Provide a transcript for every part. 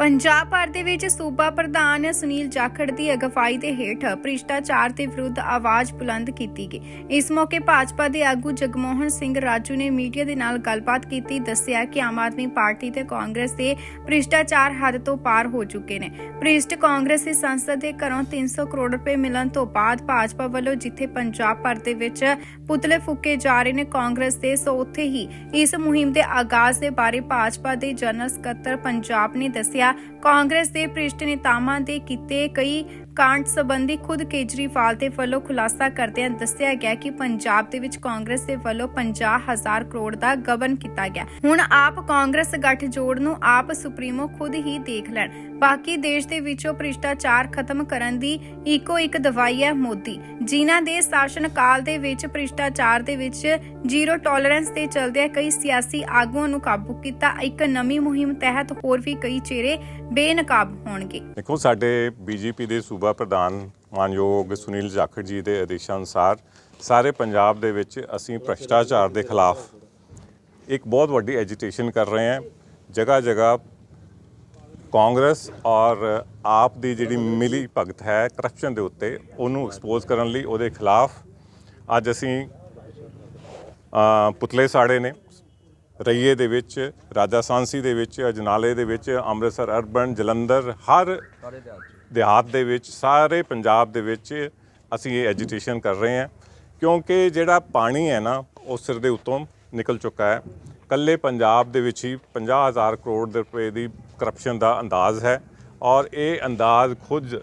ਪੰਜਾਬ ਭਰ ਦੇ ਵਿੱਚ ਸੂਬਾ ਪ੍ਰਧਾਨ ਸੁਨੀਲ ਜਾਖੜ ਦੀ ਅਗਵਾਈ ਦੇ ਹੇਠ ਭ੍ਰਿਸ਼ਟਾਚਾਰ ਦੇ ਵਿਰੁੱਧ ਆਵਾਜ਼ ਬੁਲੰਦ ਕੀਤੀ ਗਈ। ਇਸ ਮੌਕੇ ਭਾਜਪਾ ਦੇ ਆਗੂ ਜਗਮੋਹਨ ਸਿੰਘ ਰਾਜੂ ਨੇ ਮੀਡੀਆ ਦੇ ਨਾਲ ਗੱਲਬਾਤ ਕੀਤੀ, ਦੱਸਿਆ ਕਿ ਆਮ ਆਦਮੀ ਪਾਰਟੀ ਤੇ ਕਾਂਗਰਸ ਦੇ ਭ੍ਰਿਸ਼ਟਾਚਾਰ ਹੱਦ ਤੋਂ ਪਾਰ ਹੋ ਚੁੱਕੇ ਨੇ। ਭ੍ਰਿਸ਼ਟ ਕਾਂਗਰਸ ਦੀ ਸੰਸਦ ਦੇ ਘਰੋਂ 300 ਕਰੋੜ ਰੁਪਏ ਮਿਲਣ ਤੋਂ ਬਾਅਦ ਭਾਜਪਾ ਵੱਲੋਂ ਜਿੱਥੇ ਪੰਜਾਬ ਭਰ ਦੇ ਵਿੱਚ ਪੁਤਲੇ ਫੂਕੇ ਜਾ ਰਹੇ ਨੇ, ਕਾਂਗਰਸ ਦੇ ਸੋ ਉੱਥੇ ਹੀ ਇਸ ਮੁਹਿੰਮ ਦੇ ਆਗਾਜ਼ ਦੇ ਬਾਰੇ ਭਾਜਪਾ ਦੇ ਜਨਰਲ ਸਕੱਤਰ ਪੰਜਾਬ ਨੇ ਦੱਸਿਆ ਕਾਂਗਰਸ ਦੇ ਭ੍ਰਿਸ਼ਟ ਨੇਤਾਵਾਂ ਦੇ ਕੀਤੇ ਕਈ ਕਾਂਡ ਸੰਬੰਧੀ ਖੁਦ ਕੇਜਰੀਵਾਲ ਦੇ ਵੱਲੋਂ ਖੁਲਾਸਾ ਕਰਦਿਆਂ ਦੱਸਿਆ ਗਿਆ ਕਿ ਪੰਜਾਬ ਦੇ ਵਿੱਚ ਕਾਂਗਰਸ ਦੇ ਵੱਲੋਂ 50000 ਕਰੋੜ ਦਾ ਗਬਨ ਕੀਤਾ ਗਿਆ। ਹੁਣ ਆਪ ਕਾਂਗਰਸ ਗੱਠਜੋੜ ਨੂੰ ਆਪ ਸੁਪਰੀਮੋ ਖੁਦ ਹੀ ਦੇਖ ਲੈਣ। ਬਾਕੀ ਦੇਸ਼ ਦੇ ਵਿੱਚੋਂ ਭ੍ਰਿਸ਼ਟਾਚਾਰ ਖਤਮ ਕਰਨ ਦੀ ਇੱਕੋ ਇੱਕ ਦਵਾਈ ਹੈ ਮੋਦੀ। ਜਿਨ੍ਹਾਂ ਦੇ ਸ਼ਾਸਨ ਕਾਲ ਦੇ ਵਿੱਚ ਭ੍ਰਿਸ਼ਟਾਚਾਰ ਦੇ ਵਿੱਚ ਜ਼ੀਰੋ ਟੋਲਰੈਂਸ ਤੇ ਚਲਦਿਆਂ ਕਈ ਸਿਆਸੀ ਆਗੂਆਂ ਨੂੰ ਕਾਬੂ ਕੀਤਾ, ਇੱਕ ਨਵੀਂ ਮੁਹਿੰਮ ਤਹਿਤ ਹੋਰ ਵੀ ਕਈ ਚਿਹਰੇ ਬੇਨਕਾਬ ਹੋਣਗੇ। ਦੇਖੋ, ਸਾਡੇ ਬੀਜੇਪੀ ਦੇ ਸੂਬਾ ਪ੍ਰਧਾਨ ਮਾਨਯੋਗ ਸੁਨੀਲ ਜਾਖੜ ਜੀ ਦੇ ਆਦੇਸ਼ਾਂ ਅਨੁਸਾਰ ਸਾਰੇ ਪੰਜਾਬ ਦੇ ਵਿੱਚ ਅਸੀਂ ਭ੍ਰਸ਼ਟਾਚਾਰ ਦੇ ਖਿਲਾਫ ਇੱਕ ਬਹੁਤ ਵੱਡੀ ਐਜੀਟੇਸ਼ਨ ਕਰ ਰਹੇ ਹਾਂ। ਜਗ੍ਹਾ ਜਗ੍ਹਾ ਕਾਂਗਰਸ ਔਰ ਆਪ ਦੀ ਜਿਹੜੀ ਮਿਲੀ ਭਗਤ ਹੈ ਕਰਪਸ਼ਨ ਦੇ ਉੱਤੇ, ਉਹਨੂੰ ਐਕਸਪੋਜ਼ ਕਰਨ ਲਈ ਉਹਦੇ ਖਿਲਾਫ ਅੱਜ ਅਸੀਂ ਪੁਤਲੇ ਸਾੜੇ ਨੇ। ਰਈਏ ਦੇ ਵਿੱਚ, ਰਾਜਾ ਸਾਂਸੀ ਦੇ ਵਿੱਚ, ਅਜਨਾਲੇ ਦੇ ਵਿੱਚ, ਅੰਮ੍ਰਿਤਸਰ ਅਰਬਨ, ਜਲੰਧਰ, ਹਰ ਦਿਹਾਤ ਦੇ ਵਿੱਚ, ਸਾਰੇ ਪੰਜਾਬ ਦੇ ਵਿੱਚ ਅਸੀਂ ਇਹ ਐਜੀਟੇਸ਼ਨ ਕਰ ਰਹੇ ਹਾਂ, ਕਿਉਂਕਿ ਜਿਹੜਾ ਪਾਣੀ ਹੈ ਨਾ, ਉਹ ਸਿਰ ਦੇ ਉੱਤੋਂ ਨਿਕਲ ਚੁੱਕਾ ਹੈ। ਕੱਲੇ ਪੰਜਾਬ ਦੇ ਵਿੱਚ ਹੀ 50000 ਕਰੋੜ ਰੁਪਏ ਦੀ ਕਰਪਸ਼ਨ ਦਾ ਅੰਦਾਜ਼ ਹੈ ਔਰ ਇਹ ਅੰਦਾਜ਼ ਖੁਦ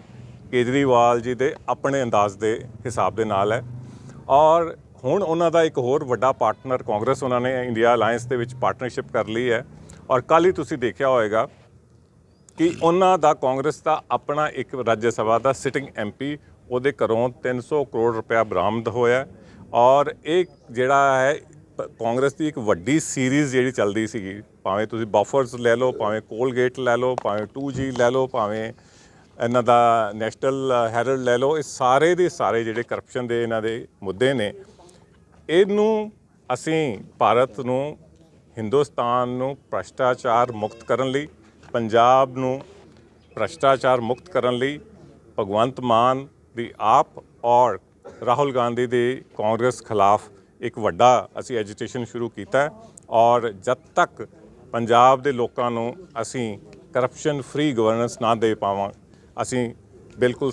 ਕੇਜਰੀਵਾਲ ਜੀ ਦੇ ਆਪਣੇ ਅੰਦਾਜ਼ ਦੇ ਹਿਸਾਬ ਦੇ ਨਾਲ ਹੈ। ਔਰ ਹੁਣ ਉਹਨਾਂ ਦਾ ਇੱਕ ਹੋਰ ਵੱਡਾ ਪਾਰਟਨਰ ਕਾਂਗਰਸ, ਉਹਨਾਂ ਨੇ ਇੰਡੀਆ ਅਲਾਈਅੰਸ ਦੇ ਵਿੱਚ ਪਾਰਟਨਰਸ਼ਿਪ ਕਰ ਲਈ ਹੈ। ਔਰ ਕੱਲ ਹੀ ਤੁਸੀਂ ਦੇਖਿਆ ਹੋਵੇਗਾ ਕਿ ਉਹਨਾਂ ਦਾ ਕਾਂਗਰਸ ਦਾ ਆਪਣਾ ਇੱਕ ਰਾਜ ਸਭਾ ਦਾ ਸਿਟਿੰਗ ਐਮਪੀ ਉਹਦੇ ਘਰੋਂ 300 ਕਰੋੜ ਰੁਪਇਆ ਬਰਾਮਦ ਹੋਇਆ ਔਰ ਇਹ ਜਿਹੜਾ ਹੈ ਕਾਂਗਰਸ ਦੀ ਇੱਕ ਵੱਡੀ ਸੀਰੀਜ਼ ਜਿਹੜੀ ਚੱਲਦੀ ਸੀਗੀ, ਭਾਵੇਂ ਤੁਸੀਂ ਬਫਰਸ ਲੈ ਲਓ, ਭਾਵੇਂ ਕੋਲਗੇਟ ਲੈ ਲਓ, ਭਾਵੇਂ 2G ਲੈ ਲਓ, ਭਾਵੇਂ ਇਹਨਾਂ ਦਾ ਨੈਸ਼ਨਲ ਹੈਰਲਡ ਲੈ ਲਓ, ਇਹ ਸਾਰੇ ਦੇ ਸਾਰੇ ਜਿਹੜੇ ਕਰਪਸ਼ਨ ਦੇ ਇਹਨਾਂ ਦੇ ਮੁੱਦੇ ਨੇ, ਇਹਨੂੰ ਅਸੀਂ ਭਾਰਤ ਨੂੰ, ਹਿੰਦੁਸਤਾਨ ਨੂੰ ਭ੍ਰਸ਼ਟਾਚਾਰ ਮੁਕਤ ਕਰਨ ਲਈ ਪੰਜਾਬ ਨੂੰ ਭ੍ਰਸ਼ਟਾਚਾਰ ਮੁਕਤ ਕਰਨ ਲਈ ਭਗਵੰਤ ਮਾਨ ਦੀ ਆਪ ਔਰ ਰਾਹੁਲ ਗਾਂਧੀ ਦੇ ਕਾਂਗਰਸ ਖਿਲਾਫ ਇੱਕ ਵੱਡਾ ਅਸੀਂ ਐਜੀਟੇਸ਼ਨ ਸ਼ੁਰੂ ਕੀਤਾ ਹੈ ਔਰ ਜਦ ਤੱਕ ਪੰਜਾਬ ਦੇ ਲੋਕਾਂ ਨੂੰ ਅਸੀਂ ਕਰਪਸ਼ਨ ਫ੍ਰੀ ਗਵਰਨੈਂਸ ਨਾ ਦੇ ਪਾਵਾਂ ਅਸੀਂ ਬਿਲਕੁਲ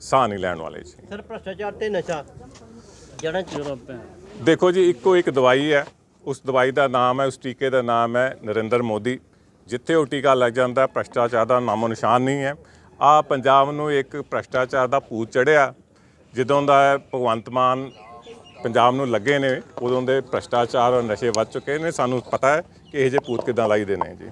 ਸਾਹ ਨਹੀਂ ਲੈਣ ਵਾਲੇ ਜੀ। ਸਰ ਭ੍ਰਸ਼ਟਾਚਾਰ ਤੇ ਨਸ਼ਾ ਜਿਹੜਾ ਯੂਰਪ ਹੈ। ਦੇਖੋ ਜੀ ਇੱਕੋ ਇੱਕ ਦਵਾਈ ਹੈ ਉਸ ਦਵਾਈ ਦਾ ਨਾਮ ਹੈ ਉਸ ਟੀਕੇ ਦਾ ਨਾਮ ਹੈ ਨਰਿੰਦਰ ਮੋਦੀ। ਜਿੱਥੇ ਉਹ ਟੀਕਾ ਲੱਗ ਜਾਂਦਾ, ਭ੍ਰਸ਼ਟਾਚਾਰ ਦਾ ਨਾਮੋ ਨਿਸ਼ਾਨ ਨਹੀਂ ਹੈ। ਆ ਪੰਜਾਬ ਨੂੰ ਇੱਕ ਭ੍ਰਸ਼ਟਾਚਾਰ ਦਾ ਭੂਤ ਚੜਿਆ ਜਦੋਂ ਦਾ ਭਗਵੰਤ ਮਾਨ ਪੰਜਾਬ ਨੂੰ ਲੱਗੇ ਨੇ, ਉਦੋਂ ਦੇ ਭ੍ਰਸ਼ਟਾਚਾਰ ਔਰ ਨਸ਼ੇ ਵੱਧ ਚੁੱਕੇ ਨੇ। ਸਾਨੂੰ ਪਤਾ ਹੈ ਕਿ ਇਹ ਜੇ ਭੂਤ ਕਿਦਾਂ ਲਾਈਦੇ ਨੇ ਜੀ।